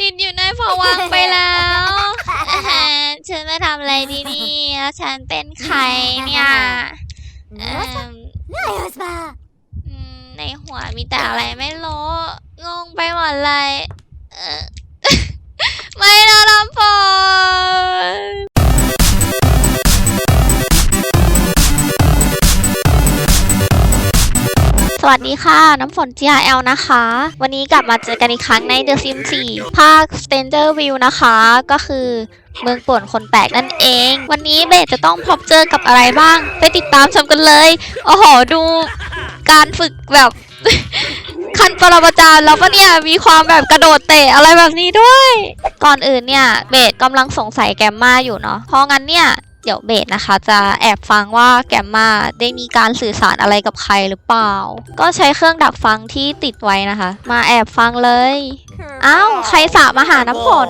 ติดอยู่ในผวังค์ไปแล้วอ่าฮะฉันมาทำอะไรดีนี่แล้วฉันเป็นใครเนี่ยเอิ่ม Nervös อืมในหัวมีแต่อะไรไม่รู้งงไปหมดเลยเออไม่นะลำพน สวัสดีค่ะ น้ำฝน GRL นะคะ วันนี้กลับมาเจอกันอีกครั้งใน The Sims 4 ภาค Stranger View นะคะ ก็คือเมืองป่วนคนแปลกนั่นเอง วันนี้เบสจะต้องพบเจอกับอะไรบ้าง ไปติดตามชมกันเลย โอ้โห ดูการฝึกแบบ คันปรมาจารย์แล้วก็เนี่ย มีความแบบกระโดดเตะอะไรแบบนี้ด้วย ก่อนอื่นเนี่ย เบสกำลังสงสัยแกมมาอยู่เนาะเพราะงั้นเนี่ย เดี๋ยวเบสนะคะ จะแอบฟังว่าแกมมาได้มีการสื่อสารอะไรกับใครหรือเปล่า ก็ใช้เครื่องดักฟังที่ติดไว้นะคะ มาแอบฟังเลยอ้าวใครสามาหาน้ำฝน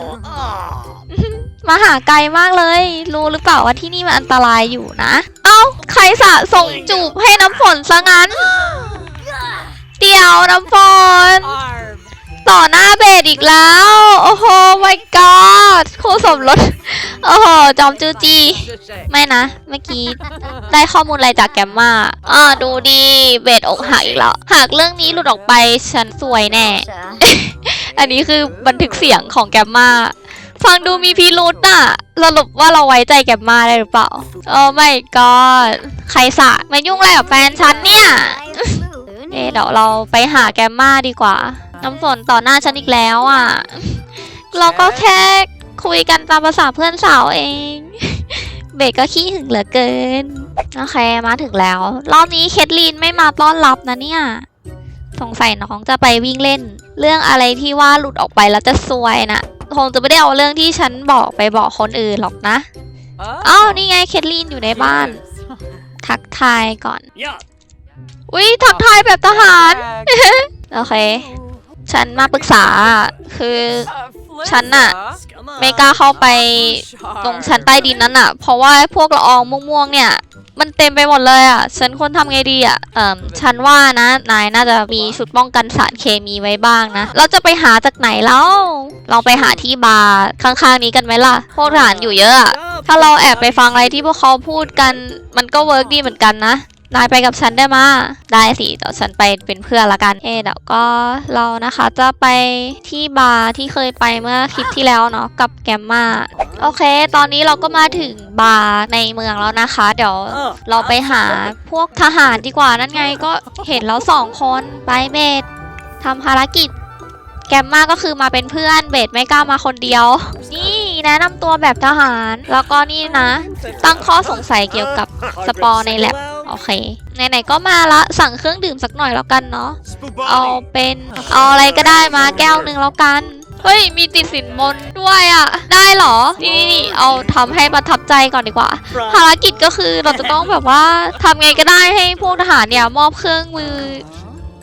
มาหาไกลมากเลย รู้หรือเปล่าว่าที่นี่มันอันตรายอยู่นะ เอ้า ใครสะส่งจูบให้น้ำฝนซะงั้น เดี๋ยวน้ำฝน ต่อหน้าเบสอีกแล้ว โอ้โห my god คู่สมรส โอ้โห จอมจูจี ไม่นะ เมื่อกี้ ได้ข้อมูลอะไรจากแกมมาอ่าดูดีเบสอกหักอีกแล้ว หากเรื่องนี้หลุดออกไป ฉันสวยแน่ อันนี้คือบันทึกเสียงของแกมมาฟังดูมีพิรุษน่ะสรุปว่าเราไว้ใจแกมมาได้หรือเปล่า โอ้ my god ใครสะมายุ่งอะไรกับแฟนฉันเนี่ย เอ๊ะเดี๋ยวเราไปหาแกมมาดีกว่า น้ำฝนต่อหน้าฉันอีกแล้วอะ เราก็แค่คุยกันตามภาษาเพื่อนสาวเอง เบกก็ขี้หึงเหลือเกิน โอเคมาถึงแล้ว รอบนี้เคทลีนไม่มาต้อนรับนะเนี่ย สงสัยน้องจะไปวิ่งเล่น เรื่องอะไรที่ว่าหลุดออกไปแล้วจะซวยนะคงจะไม่ได้เอาเรื่องที่ฉันบอกไปบอกคนอื่นหรอกนะ อ้าวนี่ไงเคทลีนอยู่ในบ้าน ทักทายก่อน อุ้ยทักทายแบบทหาร โอเค ฉันมาปรึกษาคือฉันน่ะไม่กล้าเข้าไปตรงชั้นใต้ดินนั้นอะ เพราะว่าพวกละอองม่วงๆเนี่ย มันเต็มไปหมดเลยอะ ฉันควรทำไงดีอะเอ่อฉันว่านะ นายน่าจะมีชุดป้องกันสารเคมีไว้บ้างนะ เราจะไปหาจากไหนแล้วลองไปหาที่บาร์ข้างๆนี้กันไหมล่ะ พวกทหารอยู่เยอะอะ ถ้าเราแอบไปฟังอะไรที่พวกเขาพูดกัน มันก็เวิร์กดีเหมือนกันนะ นายไปกับฉันได้มาได้สิเดี๋ยวฉันไปเป็นเพื่อนละกัน เอเดี๋ยวก็เรานะคะจะไปที่บาร์ที่เคยไปเมื่อคลิปที่แล้วเนาะกับแกมมาโอเค ตอนนี้เราก็มาถึงบาร์ในเมืองแล้วนะคะ เดี๋ยวเราไปหาพวกทหารดีกว่านั่นไงก็เห็นแล้วสองคนไปเบสทำภารกิจ แกมมาก็คือมาเป็นเพื่อนเบสไม่กล้ามาคนเดียว นี่แนะนำตัวแบบทหาร แล้วก็นี่นะ ตั้งข้อสงสัยเกี่ยวกับสปอร์ในแลบ โอเค ไหนๆก็มาละสั่งเครื่องดื่มสักหน่อยแล้วกันเนาะ เอาเป็นเอาอะไรก็ได้มาแก้วหนึ่งแล้วกัน เฮ้ย มีติดสินบนด้วยอะ่ะ ได้เหรอ นี่นี่เอาทำให้ประทับใจก่อนดีกว่า ภารกิจก็คือเราจะต้องแบบว่าทำไงก็ได้ให้พวกทหารเนี่ยมอบเครื่องมือ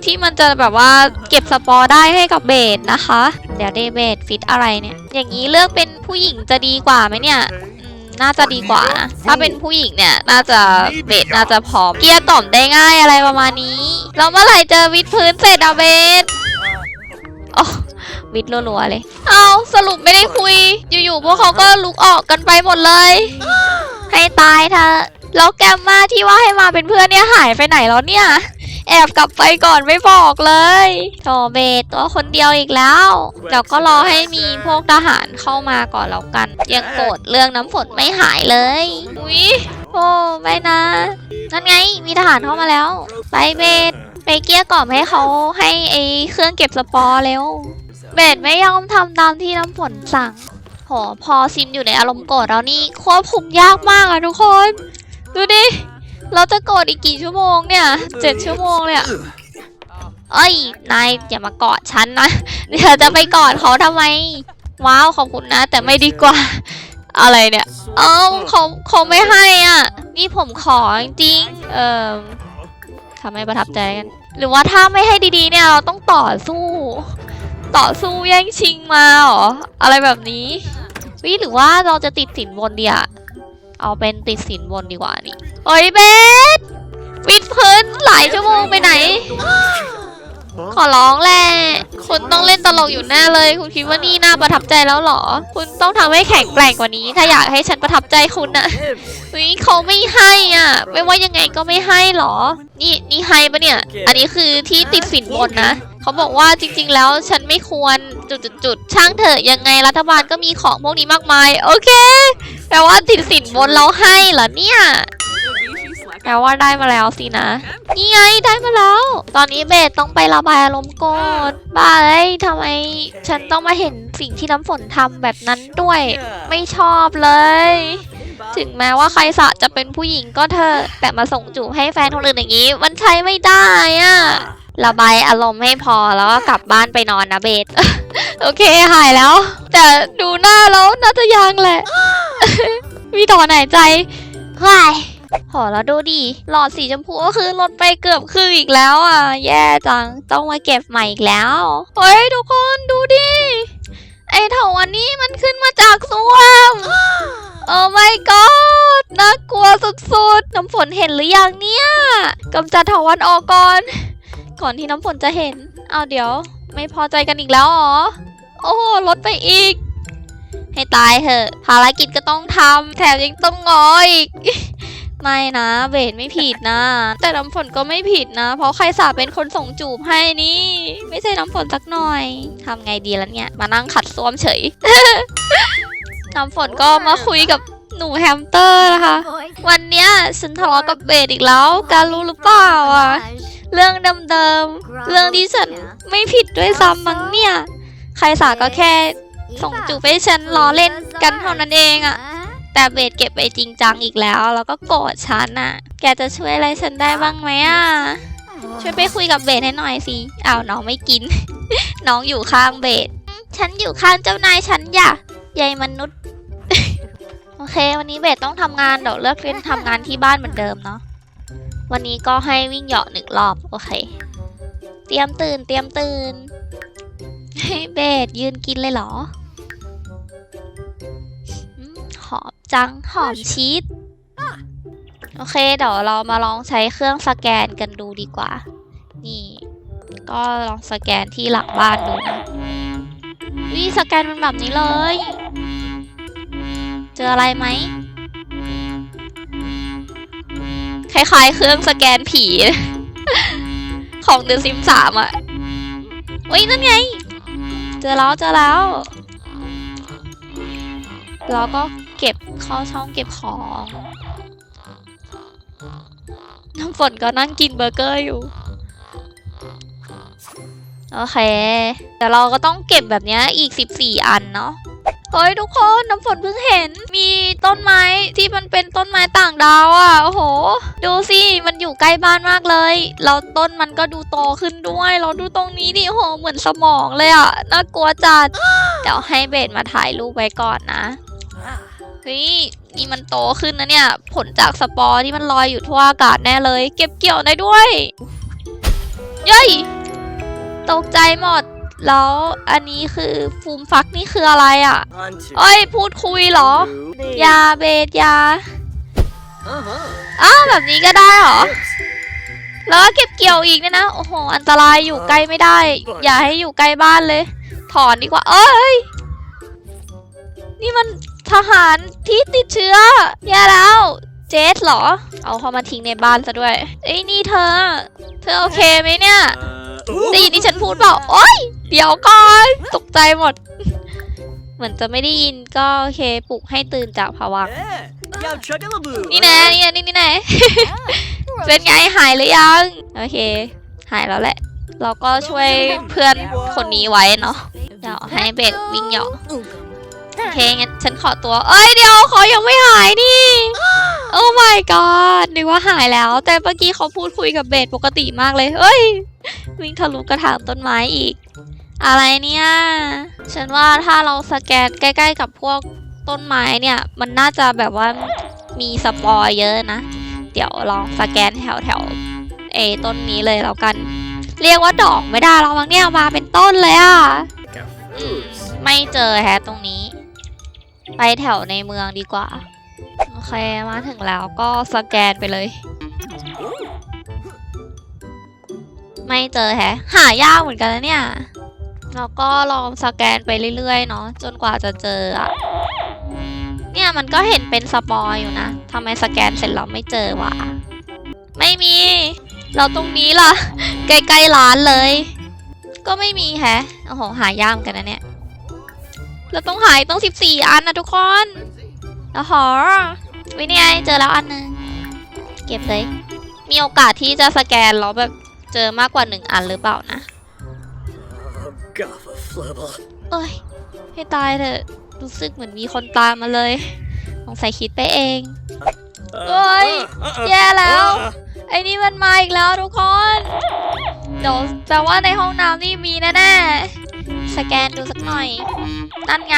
ที่มันจะแบบว่าเก็บสปอร์ได้ให้กับเบสนะคะ เดี๋ยวเดเบสฟิตอะไรเนี่ย อย่างนี้เลือกเป็นผู้หญิงจะดีกว่าไหมเนี่ยอืม น่าจะดีกว่านะ ถ้าเป็นผู้หญิงเนี่ย น่าจะเบสน่าจะพร้อม เกียร์ต่อมได้ง่ายอะไรประมาณนี้แล้วเมื่อไหร่เจอวิดพื้นเสร็จอะเบสอ๋อวิดรัวๆเลย เอาสรุปไม่ได้คุย อยู่ๆพวกเขาก็ลุกออกกันไปหมดเลย ให้ตายเธอะแล้วแกมมาที่ว่าให้มาเป็นเพื่อนเนี่ยหายไปไหนแล้วเนี่ย แอบกลับไปก่อนไม่บอกเลยโถเบสตัวคนเดียวอีกแล้วเดี๋ยวก็รอให้มีพวกทหารเข้ามาก่อนแล้วกัน ยังโกรธเรื่องน้ำฝนไม่หายเลย อุ๊ยโอ้ไม่นะนั่นไงมีทหารเข้ามาแล้ว ไปเบสไปเกลี้ยกล่อมให้เขาให้ไอเครื่องเก็บสปอร์เร็ว เบสไม่ยอมทำตามที่น้ำฝนสั่งโหพอซิมอยู่ในอารมณ์โกรธแล้วนี่ควบคุมยากมากอะทุกคน ดูดิ เราจะกรธอีกกี่ชั่วโมงเนี่ยเจ็ดชั่วโมงเลยอะเอ้ยนายอย่ามากอดฉันนะเดี๋ยวจะไปกอดเขาทำไม ว้าวขอบคุณนะ แต่ไม่ดีกว่า อะไรเนี่ยเอ้าเขาเขาไม่ให้อะ นี่ผมขอจริงเอ่อทำให้ประทับใจกัน หรือว่าถ้าไม่ให้ดีๆเนี่ยเราต้องต่อสู้ ต่อสู้แย่งชิงมาหรออะไรแบบนี้วิหรือว่าเราจะติดสินบนดีอะ เอาเป็นติดสินบนดีกว่านี่โอ้ยเบสวิดพื้นหลายชั่วโมงไปไหน ขอร้องแหละคุณต้องเล่นตลกอยู่แน่เลย คุณคิดว่านี่น่าประทับใจแล้วเหรอ คุณต้องทำให้แข็งแกร่งกว่านี้ ถ้าอยากให้ฉันประทับใจคุณนะเฮ้ยเขาไม่ให้อะ ไม่ว่ายังไงก็ไม่ให้หรอ นี่นี่ให้ปะเนี่ย อันนี้คือที่ติดสินบนนะ เขาบอกว่าจริง ๆ แล้วฉันไม่ควรจุดๆๆช่างเถอะยังไงรัฐบาลก็มีของพวกนี้มากมาย โอเค แปลว่าติดสินบนเราให้เหรอเนี่ยแปลว่าได้มาแล้วสินะ นี่ไงได้มาแล้ว ตอนนี้เบสต้องไประบายอารมณ์โกรธบ้าเอ้ยทำไมฉันต้องมาเห็นสิ่งที่น้ำฝนทำแบบนั้นด้วย ไม่ชอบเลย ถึงแม้ว่าใครสะจะเป็นผู้หญิงก็เถอะแต่มาส่งจูบให้แฟนคนอื่นอย่างนี้ มันใช้ไม่ได้อะ ระบายอารมณ์ให้พอแล้วก็กลับบ้านไปนอนนะเบสโอเคหายแล้ว แต่ดูหน้าแล้วน่าจะยังแหละ มีต่อไหนใจเฮ้ยโหแล้วดูดิหลอดสีชมพูก็คือลดไปเกือบครึ่งอีกแล้วอะ แย่จังต้องมาเก็บใหม่อีกแล้วเฮ้ยทุกคนดูดิไอเถาวันนี้มันขึ้นมาจากส้วมโอ้ my god น่ากลัวสุดๆ น้ำฝนเห็นหรือยังเนี่ยกำจัดเถาวันออกก่อน ก่อนที่น้ำฝนจะเห็น เอาเดี๋ยว ไม่พอใจกันอีกแล้วเหรอ โอ้ลดไปอีก ให้ตายเถอะ ภารกิจก็ต้องทำแถมยังต้องงออีก ไม่นะเบสไม่ผิดนะ แต่น้ำฝนก็ไม่ผิดนะ เพราะใครสาเป็นคนส่งจูบให้นี่ ไม่ใช่น้ำฝนสักหน่อยทำไงดีแล้วเนี่ย มานั่งขัดส้วมเฉย น้ำฝนก็มาคุยกับ หนูแฮมสเตอร์นะคะ วันเนี้ยฉันทะเลาะกับเบสอีกแล้ว การรู้หรือเปล่าอะ เรื่องเดิมๆ เรื่องที่ฉันไม่ผิดด้วยซ้ำมั้งเนี่ย ใครสาก็แค่ส่งจูบให้ฉันล้อเล่นกันเท่านั้นเองอะ แต่เบสเก็บไปจริงจังอีกแล้ว แล้วก็โกรธฉันอะ แกจะช่วยอะไรฉันได้บ้างไหมอะ ช่วยไปคุยกับเบสให้หน่อยสิ อ้าวน้องไม่กิน น้องอยู่ข้างเบสฉันอยู่ข้างเจ้านายฉันอย่าใยมนุษย์ โอเค วันนี้เบสต้องทำงานเดี๋ยวเลือกเล่นทำงานที่บ้านเหมือนเดิมเนาะวันนี้ก็ให้วิ่งเหยาะหนึ่งรอบโอเค เตรียมตื่นเตรียมตื่นให้เบสยืนกินเลยเหรอหอมจังหอมชีสโอเค เดี๋ยวเรามาลองใช้เครื่องสแกนกันดูดีกว่า นี่ ก็ลองสแกนที่หลังบ้านดูนะวิสแกนเป็นแบบนี้เลย เจออะไรไหมคล้ายๆ เครื่องสแกนผี ของเดอะซิมสามอะอุ้ยนั่นไง เจอแล้วเจอแล้ว แล้วก็เก็บเข้าช่องเก็บของ น้ำฝนก็นั่งกินเบอร์เกอร์อยู่ โอเค แต่เราก็ต้องเก็บแบบนี้อีก 14 อันเนาะ เฮ้ยทุกคนน้ำฝนเพิ่งเห็นมีต้นไม้ที่มันเป็นต้นไม้ต่างดาวอะ่ะโอ้โห ดูสิมันอยู่ใกล้บ้านมากเลยเราต้นมันก็ดูโตขึ้นด้วย เราดูตรงนี้ดิโอ้โหเหมือนสมองเลยอะ่ะน่ากลัวจัดเดี๋ยวให้เบสมาถ่ายรูปไว้ก่อนนะเฮ้ยนี่มันโตขึ้นนะเนี่ย ผลจากสปอร์ที่มันลอยอยู่ทั่วอากาศแน่เลย เก็บเกี่ยวได้ด้วยเย้ยตกใจหมด แล้วอันนี้คือฟูมฟักนี่คืออะไรอะ่ะ เอ้ยพูดคุยเหรอ ยาเบสยาอ้าวแบบนี้ก็ได้เหรอ แล้วก็เก็บเกี่ยวอีกเนี่ยนะ โอ้โห อันตรายอยู่ใกล้ไม่ได้ อย่าให้อยู่ใกล้บ้านเลย ถอนดีกว่า เอ้ย นี่มันทหารที่ติดเชื้อแย่แล้วเจสเหรอ เอาเขามาทิ้งในบ้านซะด้วย เอ้ยนี่เธอ เธอโอเคไหมเนี่ย ได้ยินที่ฉันพูดเปล่าโอ๊ยเดี๋ยวก่อนตกใจหมด เหมือนจะไม่ได้ยินก็โอเคปลุกให้ตื่นจากภวังค์นี่แน่นี่แน่นี่นี่แน่เป็นไงหายหรือยัง โอเค หายแล้วแหละ เราก็ช่วยเพื่อนคนนี้ไว้เนาะเดี๋ยวให้เบสวิ่งเหยาะโอเคงั้นฉันขอตัว เอ้ยเดี๋ยวเขายังไม่หายนี่โอ้ my god นึกว่าหายแล้ว แต่เมื่อกี้เขาพูดคุยกับเบสปกติมากเลยเฮ้ย วิ่งทะลุกระถางต้นไม้อีก อะไรเนี่ย ฉันว่าถ้าเราสแกนใกล้ๆกับพวกต้นไม้เนี่ย มันน่าจะแบบว่ามีสปอร์เยอะนะ เดี๋ยวลองสแกนแถวแถวๆเอต้นนี้เลยแล้วกัน เรียกว่าดอกไม่ได้เราบางเนี่ยมาเป็นต้นเลยอะไม่เจอแฮะตรงนี้ ไปแถวในเมืองดีกว่า โอเคมาถึงแล้วก็สแกนไปเลย ไม่เจอแฮะ หายากเหมือนกันนะเนี่ยแล้วก็ลองสแกนไปเรื่อยๆเนาะจนกว่าจะเจออะเนี่ยมันก็เห็นเป็นสปอยอยู่นะทำไมสแกนเสร็จเราไม่เจอวะไม่มี เราตรงนี้ล่ะ ใกล้ๆร้านเลย ก็ไม่มีแฮะโอ้โหหายากกันนะเนี่ยเราต้องหายต้องสิบสี่อันนะทุกคนแล้วหอวินี่ไงเจอแล้วอันหนึง เก็บเลย มีโอกาสที่จะสแกนแล้วแบบ จอมากกว่าหนึ่งอันหรือเปล่านะเอ้ย ให้ตายเถอะ รู้สึกเหมือนมีคนตามมาเลยสงสัยคิดไปเอง Ôi, yeah lão. ไอ้นี่มันมาอีกแล้วทุกคน เดี๋ยวแปลว่าในห้องน้ำนี่มีแน่ๆ สแกนดูสักหน่อย นั่นไง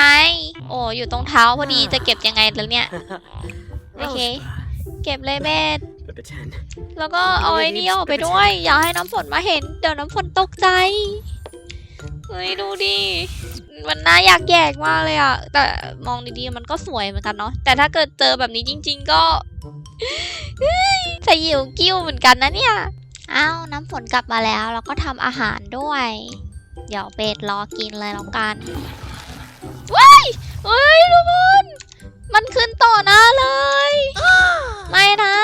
โอ้อยู่ตรงเท้าพอดีจะเก็บยังไงแล้วเนี่ย โอเค เก็บเลยเบส Put a 10. แล้วก็เอาไอ้นี่ออกไปด้วย อย่าให้น้ำฝนมาเห็น เดี๋ยวน้ำฝนตกใจ เฮ้ยดูดิ มันน่าอยากแยกมากเลยอะแต่มองดีๆมันก็สวยเหมือนกันเนาะ แต่ถ้าเกิดเจอแบบนี้จริง ๆ ก็เฮ้ยสยิวกิ้วเหมือนกันนะเนี่ย อ้าวน้ำฝนกลับมาแล้วแล้วก็ทำอาหารด้วย เดี๋ยวเบสรอกินเลยแล้วกันว้ายเฮ้ยทุกคน มันขึ้นต่อหน้าเลย ไม่นะ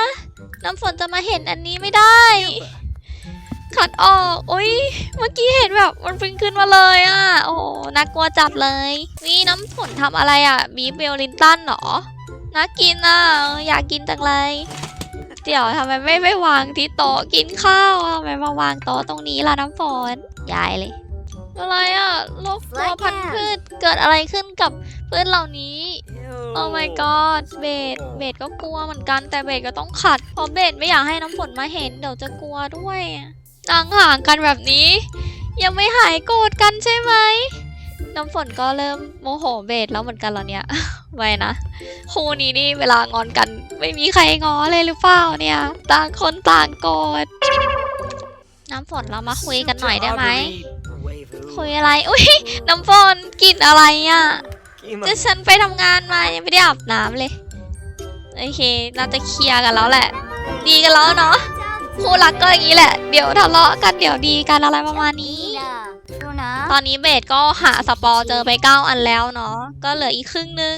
น้ำฝนจะมาเห็นอันนี้ไม่ได้ ขัดออกโอ้ยเมื่อกี้เห็นแบบมันฟิงขึ้นมาเลยอะ โอ้น่ากลัวจัดเลยนี่น้ำฝนทำอะไรอะ บีเวลลินตันเหรอน่ากินอะ อยากกินจังเลยเดี๋ยวทำไมไม่ไปวางที่โต๊ะกินข้าวทำไมมาวางโต๊ะตรงนี้ล่ะน้ำฝนย้ายเลย อะไรอะโรคตัวพันธุ์พืชเกิดอะไรขึ้นกับพืชเหล่านี้ โอ้ my god เบสเบสก็กลัวเหมือนกันแต่เบสก็ต้องขัดเพราะเบสไม่อยากให้น้ำฝนมาเห็นเดี๋ยวจะกลัวด้วยอะนั่งห่างกันแบบนี้ ยังไม่หายโกรธกันใช่ไหมน้ำฝนก็เริ่มโมโหเบสแล้วเหมือนกันเหรอเนี่ย ไว้นะคู่นี้นี่เวลางอนกันไม่มีใครงอเลยหรือเปล่าเนี่ย ต่างคนต่างโกรธน้ำฝนเรามาคุยกันหน่อยได้ไหม คุยอะไร อุ้ยน้ำฝนกลิ่นอะไรอะ จะฉันไปทำงานมายังไม่ได้อาบน้ำเลย โอเคน่าจะเคลียร์กันแล้วแหละ ดีกันแล้วเนาะ คู่รักก็อย่างนี้แหละ เดี๋ยวทะเลาะกันเดี๋ยวดีกันอะไรประมาณนี้ ตอนนี้เบสก็หาสปอร์เจอไปเก้าอันแล้วเนาะ ก็เหลืออีกครึ่งนึง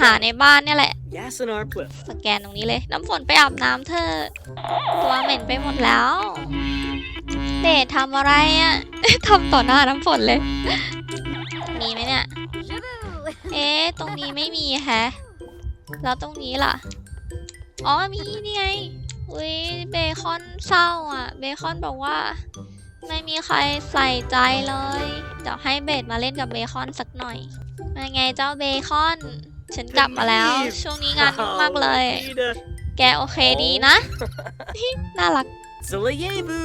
หาในบ้านเนี่ยแหละ Gas in our clip. สแกนตรงนี้เลย น้ำฝนไปอาบน้ำเธอะตัวเหม็นไปหมดแล้ว เบสทำอะไรอะทำต่อหน้าน้ำฝนเลย มีไหมเนี่ย เอ๊ะ ตรงนี้ไม่มีแฮะ แล้วตรงนี้ล่ะ อ๋อ มีนี่ไง อุ้ยเบคอนเศร้าอะ เบคอนบอกว่า ไม่มีใครใส่ใจเลย เดี๋ยวให้เบสมาเล่นกับเบคอนสักหน่อยมาไงเจ้าเบคอน ฉันกลับมาแล้ว ช่วงนี้งานยุ่งมากเลย Peter. แกโอเคดีนะ น่ารัก Salayebu.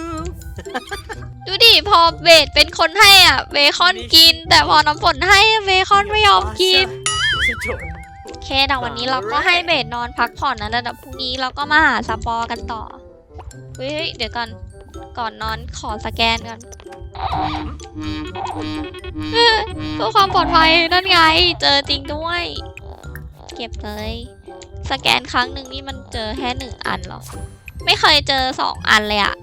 ดูดิพอเบสเป็นคนให้อะเบคอนกิน แต่พอน้ำฝนให้เบคอนไม่ยอมกิน Sator. โอเคเดี๋ยววันนี้เราก็ให้เบสนอนพักผ่อนนะแล้วเดี๋ยวพรุ่งนี้เราก็มาหาสปอร์กันต่อเฮ้ยเดี๋ยวก่อนก่อนนอนขอสแกนก่อนเอ้อเพื่อความปลอดภัยนั่นไง เจอจริงด้วย เก็บเลย สแกนครั้งหนึ่งนี่มันเจอแค่หนึ่งอันเหรอ ไม่เคยเจอสองอันเลยอะ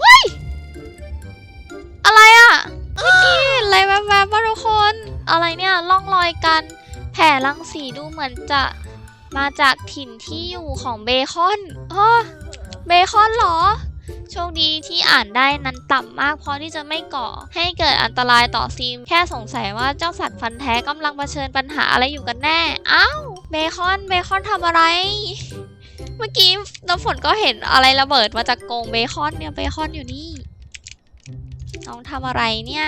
เฮ้ยอะไรอะเมื่อกี้อะไรแวบๆว่าทุกคน อะไรเนี่ยล่องรอยกัน แผ่รังสีดูเหมือนจะมาจากถิ่นที่อยู่ของเบคอนอ๋อเบคอนเหรอ โชคดีที่อ่านได้นั้นต่ำมากพอที่จะไม่ก่อ ให้เกิดอันตรายต่อซีม แค่สงสัยว่าเจ้าสัตว์ฟันแท้กำลังเผชิญปัญหาอะไรอยู่กันแน่ อ้าว เบคอนเบคอนทำอะไร เมื่อกี้น้ำฝนก็เห็นอะไรระเบิดมาจากกรงเบคอนเนี่ยเบคอนอยู่นี่ น้องทำอะไรเนี่ย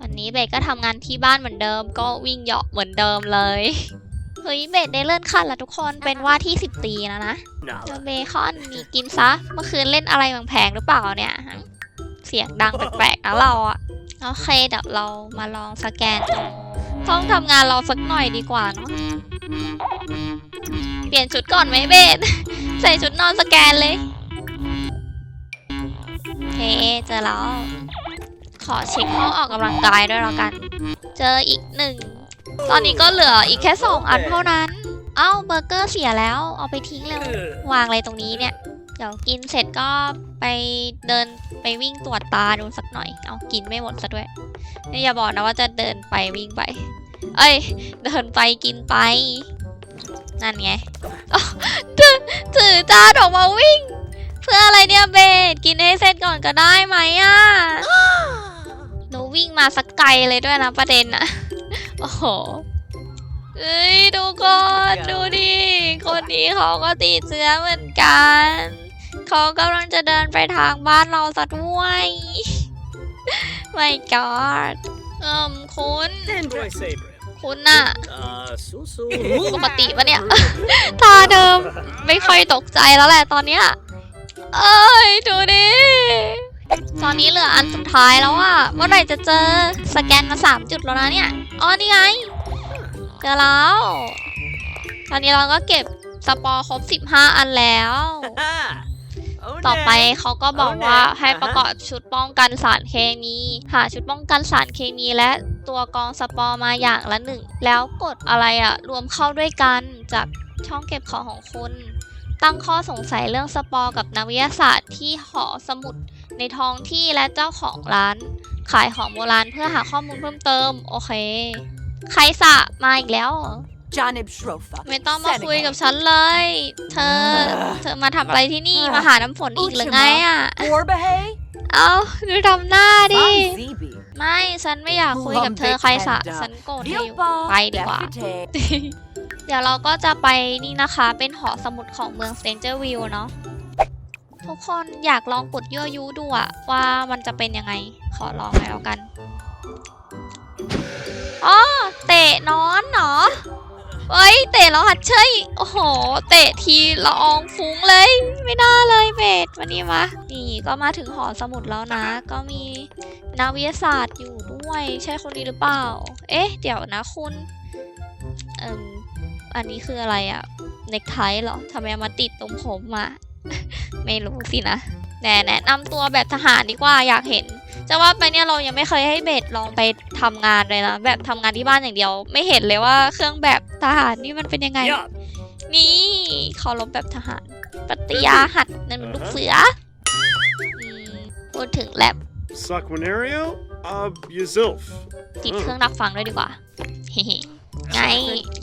วันนี้เบสก็ทำงานที่บ้านเหมือนเดิม ก็วิ่งเหยาะเหมือนเดิมเลยเฮ้ยเบสได้เลื่อนขั้นแล้วทุกคนเป็นว่าที่สิบตีแล้วนะเจอ Nala. เบคอนมีกินซะ เมื่อคืนเล่นอะไรแพงๆหรือเปล่าเนี่ยเสียงดังแปลกๆนะเราอะโอเคเดี๋ยวเรามาลองสแกนตรง ห้องทำงานเราสักหน่อยดีกว่าเนาะเปลี่ยนชุดก่อนไหมเบสใส่ชุดนอนสแกนเลยโอเคเจอแล้ว ขอเช็คห้องออกกำลังกายด้วยแล้วกัน เจออีกหนึ่ง ตอนนี้ก็เหลืออีกแค่สองอันเท่านั้น เอ้าเบอร์เกอร์เสียแล้ว เอาไปทิ้งเร็ว Ugh. วางอะไรตรงนี้เนี่ย เดี๋ยวกินเสร็จก็ไปเดิน ไปวิ่งตรวจตาดูสักหน่อย เอากินไม่หมดซะด้วยนี่อย่าบอกนะว่าจะเดินไปวิ่งไป เอ้ย เดินไปกินไป นั่นไงถือถือจานออกมาวิ่ง เพื่ออะไรเนี่ยเบสกินให้เสร็จก่อนก็ได้ไหมอะหนูวิ่งมาสักไกลเลยด้วยนะประเด็นอะโอ้โหเอ้ยดูก่อนดูดิคนนี้เขาก็ติดเชื้อเหมือนกัน เขากำลังจะเดินไปทางบ้านเราซะด้วยไม่กอดเอิมคุณ Android Saber. คุณน่ะ Uh, so so. ปกติปะเนี่ย ตาเดิมไม่ค่อยตกใจแล้วแหละตอนเนี้ย เอ้ย ดูดิ ตอนนี้เหลืออันสุดท้ายแล้วอะเมื่อไหร่จะเจอ สแกนมาสามจุดแล้วนะเนี่ย อ๋อ นี่ไง เจอแล้ว ตอนนี้เราก็เก็บสปอร์ครบ 15 อันแล้ว oh, ต่อไป next. เขาก็บอกว่าเอาแน่ให้ประกอบชุดป้องกันสารเคมี หาชุดป้องกันสารเคมีและตัวกรองสปอร์มาอย่างละหนึ่ง แล้วกดอะไรอะรวมเข้าด้วยกันจากช่องเก็บของของคุณ ตั้งข้อสงสัยเรื่องสปอร์กับนักวิทยาศาสตร์ที่หอสมุดในท้องที่และเจ้าของร้าน ขายของโบราณเพื่อหาข้อมูลเพิ่มเติม โอเค ใครสะมาอีกแล้วเหรอ Janib Shrofa. ไม่ต้องมาคุยกับฉันเลย เธอ เธอมาทำอะไรที่นี่ มาหาน้ำฝนอีกหรือไงอะ Orbahe. เอาดูทำหน้าดิ Zibi. ไม่ฉันไม่อยากคุยกับเธอใครสะฉันโกรธเธออยู่ Dilba. ไปดีกว่า Defite. เดี๋ยวเราก็จะไปนี่นะคะ เป็นหอสมุดของเมือง Stranger View เนาะทุกคนอยากลองกดยั่วยุดูอะว่ามันจะเป็นยังไง ขอลองหน่อยแล้วกันอ๋อเตะนอนเหรอ เอ้ย เตะแล้วหัดเชยโอ้โห เตะทีละอองฟุ้งเลย ไม่น่าเลยเบสวันนี้มานี่ก็มาถึงหอสมุดแล้วนะ ก็มีนักวิทยาศาสตร์อยู่ด้วย ใช่คนนี้หรือเปล่า เอ๊ะ เดี๋ยวนะคุณเอ่มอันนี้คืออะไรอะเน็กไทเหรอทำไมมาติดตรงผมอะไม่รู้สินะแน่แนะนำตัวแบบทหารดีกว่าอยากเห็น จะว่าไปเนี่ยเรายังไม่เคยให้เบสลองไปทำงานเลยนะแบบทำงานที่บ้านอย่างเดียว ไม่เห็นเลยว่าเครื่องแบบทหารนี่มันเป็นยังไง Yup. นี่เคารพแบบทหารปฏิญาหัดนั่นเป็นลูกเสืออืมพูดถึงแลบ Saquinario? Uh, Yazilf. ติดเครื่องดักฟังด้วยดีกว่าเฮ้ไง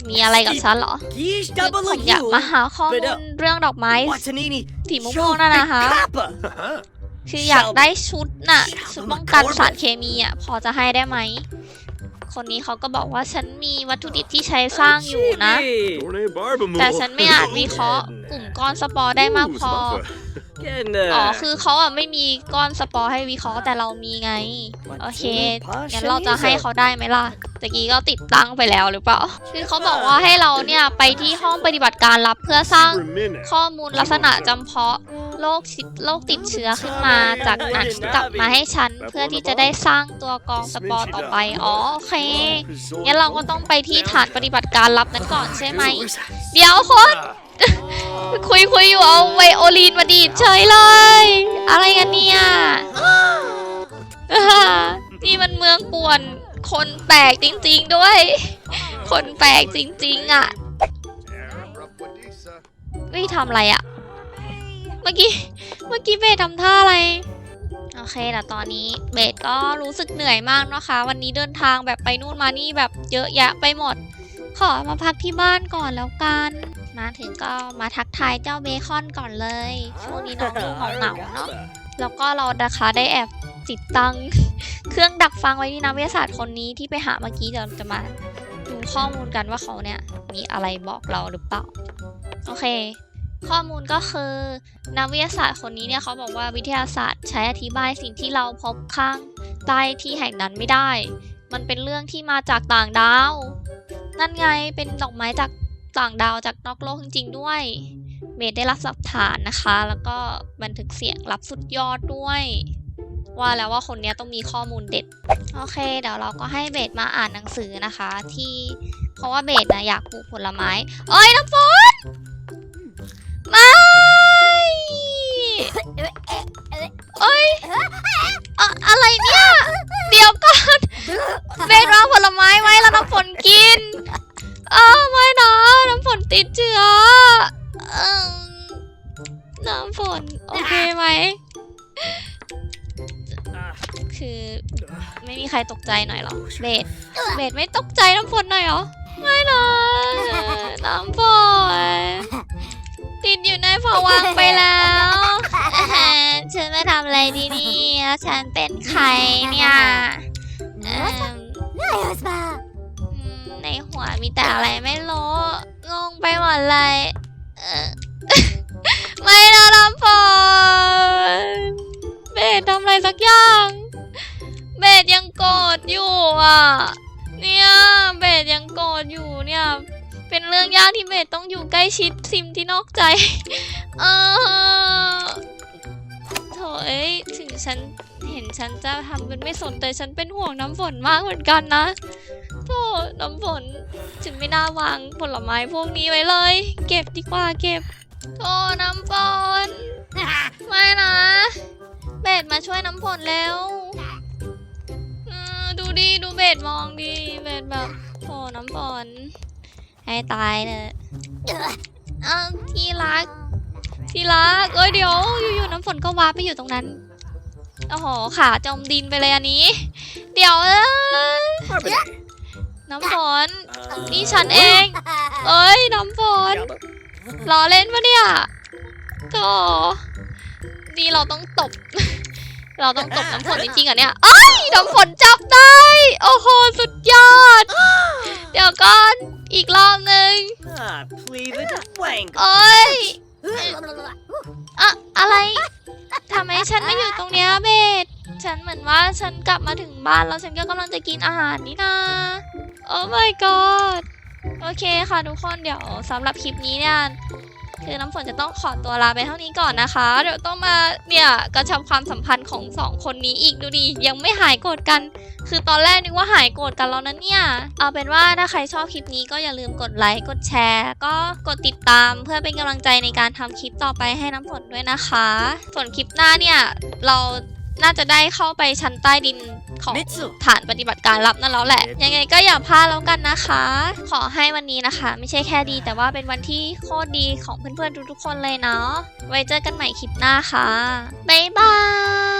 มีอะไรกับฉันเหรอ Gish คือ double ผมอยาก you. มาหาข้อมูลเรื่องดอกไม้ Watanini. สีม่วงๆนั่นนะคะ Kappa. คืออยากได้ชุดน่ะ ชุดป้องกันสารเคมีอะ พอจะให้ได้ไหม คนนี้เขาก็บอกว่าฉันมีวัตถุดิบที่ใช้สร้างอยู่นะ Chibi. Dorne Barbamoo. แต่ฉันไม่อาจวิเคราะห์ กลุ่มก้อนสปอร์ได้มากพอ Genda. อ๋อ คือเขาอะไม่มีก้อนสปอร์ให้วิเคราะห์แต่เรามีไง โอเคงั้นเราจะให้เขาได้ไหมล่ะตะกี้ก็ติดตั้งไปแล้วหรือเปล่า คือเขาบอกว่าให้เราเนี่ยไปที่ห้องปฏิบัติการลับเพื่อสร้างข้อมูลลักษณะจำเพาะโรคติดโรคติดเชื้อขึ้นมา จากนั้นกลับมาให้ฉันเพื่อที่จะได้สร้างตัวกรองสปอร์ต่อไป อ๋อโอเค งั้นเราก็ต้องไปที่ฐานปฏิบัติการลับนั้นก่อนใช่ไหม เดี๋ยวคน คุยคุยอยู่เอาไวโอลินมาดีดเฉยเลย อะไรกันเนี่ยนี่มันเมืองป่วน คนแปลกจริง ๆด้วย คนแปลกจริง ๆ อะวิทำอะไรอะ เมื่อกี้ เมื่อกี้เบสทำท่าอะไร โอเคแต่ตอนนี้เบสก็รู้สึกเหนื่อยมากนะคะ วันนี้เดินทางแบบไปนู่นมานี่แบบเยอะแยะไปหมด ขอมาพักที่บ้านก่อนแล้วกัน มาถึงก็มาทักทายเจ้าเบคอนก่อนเลย ช่วงนี้น้องดูเหงาๆเนาะแล้วก็เรานะคะได้แอบติดตั้ง เครื่องดักฟังไว้ที่นักวิทยาศาสตร์คนนี้ที่ไปหาเมื่อกี้เดี๋ยวเราจะมาดูข้อมูลกันว่าเขาเนี่ยมีอะไรบอกเราหรือเปล่า โอเค ข้อมูลก็คือนักวิทยาศาสตร์คนนี้เนี่ยเขาบอกว่าวิทยาศาสตร์ใช้อธิบายสิ่งที่เราพบข้างใต้ที่แห่งนั้นไม่ได้ มันเป็นเรื่องที่มาจากต่างดาว นั่นไงเป็นดอกไม้จาก ต่างดาวจากนอกโลกจริงๆด้วยเบสได้รับหลักฐานนะคะ แล้วก็บันทึกเสียงรับสุดยอดด้วย ว่าแล้วว่าคนนี้ต้องมีข้อมูลเด็ด โอเค เดี๋ยวเราก็ให้เบสมาอ่านหนังสือนะคะ ที่เพราะว่าเบสนะอยากปลูกผลไม้ เอ้ยน้ำฝนไม่เอ้ยอะอะไรเนี่ย เดี๋ยวก่อนเบสวางผลไม้ไว้แล้วน้ำฝนกิน อ้าวไม่นะ น้ำฝนติดเชื้อเอิ่มน้ำฝน โอเคไหม คือไม่มีใครตกใจหน่อยหรอ เบสเบสไม่ตกใจน้ำฝนหน่อยหรอ ไม่นะ น้ำฝน ติดอยู่ในผวังค์ไปแล้วฉันมาทำอะไรที่นี่แล้วฉันเป็นใครเนี่ยเอิ่มอืมใน หัวมีแต่อะไรไม่รู้งงไปหมดเลยเออไม่นะลำฝนเบสทำอะไรสักอย่างเบสยังโกรธอยู่อะ เนี่ยเบสยังโกรธอยู่เนี่ย เป็นเรื่องยากที่เบสต้องอยู่ใกล้ชิดซิมที่นอกใจ เออโถเอ้ยถึงฉันเห็นฉันจะทำเป็นไม่สนแต่ฉันเป็นห่วงน้ำฝนมากเหมือนกันนะ โธ่น้ำฝนฉันไม่น่าวางผลไม้พวกนี้ไว้เลย เก็บดีกว่าเก็บโธ่น้ำฝนไม่นะเบสมาช่วยน้ำฝนเร็วดูดิดูเบสมองดิเบสแบบโธ่น้ำฝนให้ตายเถอะเอ้าที่รักที่รักเอ้ยเดี๋ยวอยู่ๆน้ำฝนก็วาร์ปไปอยู่ตรงนั้นโอ้โหขาจมดินไปเลยอันนี้ เดี๋ยวเอ้ย น้ำฝน Uh, นี่ฉันเอง เอ้ย น้ำฝน Jabba. ล้อเล่นปะเนี่ยโธ่นี่เราต้องตบ เราต้องตบน้ำฝนจริงๆเหรอะเนี่ยเอ้ย น้ำฝนจับได้ โอ้โห สุดยอด เดี๋ยวก่อน อีกรอบหนึ่ง Ah, please, the wank. เอ้ยอะอะไรทำไมฉันไม่อยู่ตรงเนี้ยเบสฉันเหมือนว่าฉันกลับมาถึงบ้านแล้วฉันก็กำลังจะกินอาหารนี่นา โอ้ my god โอเคค่ะทุกคนเดี๋ยวสำหรับคลิปนี้เนี่ยคือน้ำฝนจะต้องขอตัวลาไปเท่านี้ก่อนนะคะ เดี๋ยวต้องมาเนี่ยกระชับความสัมพันธ์ของสองคนนี้อีกดูดิยังไม่หายโกรธกัน คือตอนแรกนึกว่าหายโกรธกันแล้วนะเนี่ย เอาเป็นว่าถ้าใครชอบคลิปนี้ก็อย่าลืมกดไลค์กดแชร์ ก็กดติดตามเพื่อเป็นกำลังใจในการทำคลิปต่อไปให้น้ำฝนด้วยนะคะ ส่วนคลิปหน้าเนี่ยเรา น่าจะได้เข้าไปชั้นใต้ดินของ Mitsu ฐานปฏิบัติการลับนั่นแล้วแหละ ยังไงก็อย่าพลาดแล้วกันนะคะ ขอให้วันนี้นะคะ ไม่ใช่แค่ดี แต่ว่าเป็นวันที่โคตรดีของเพื่อนๆทุกๆคนเลยเนาะไว้เจอกันใหม่คลิปหน้าค่ะบ๊ายบาย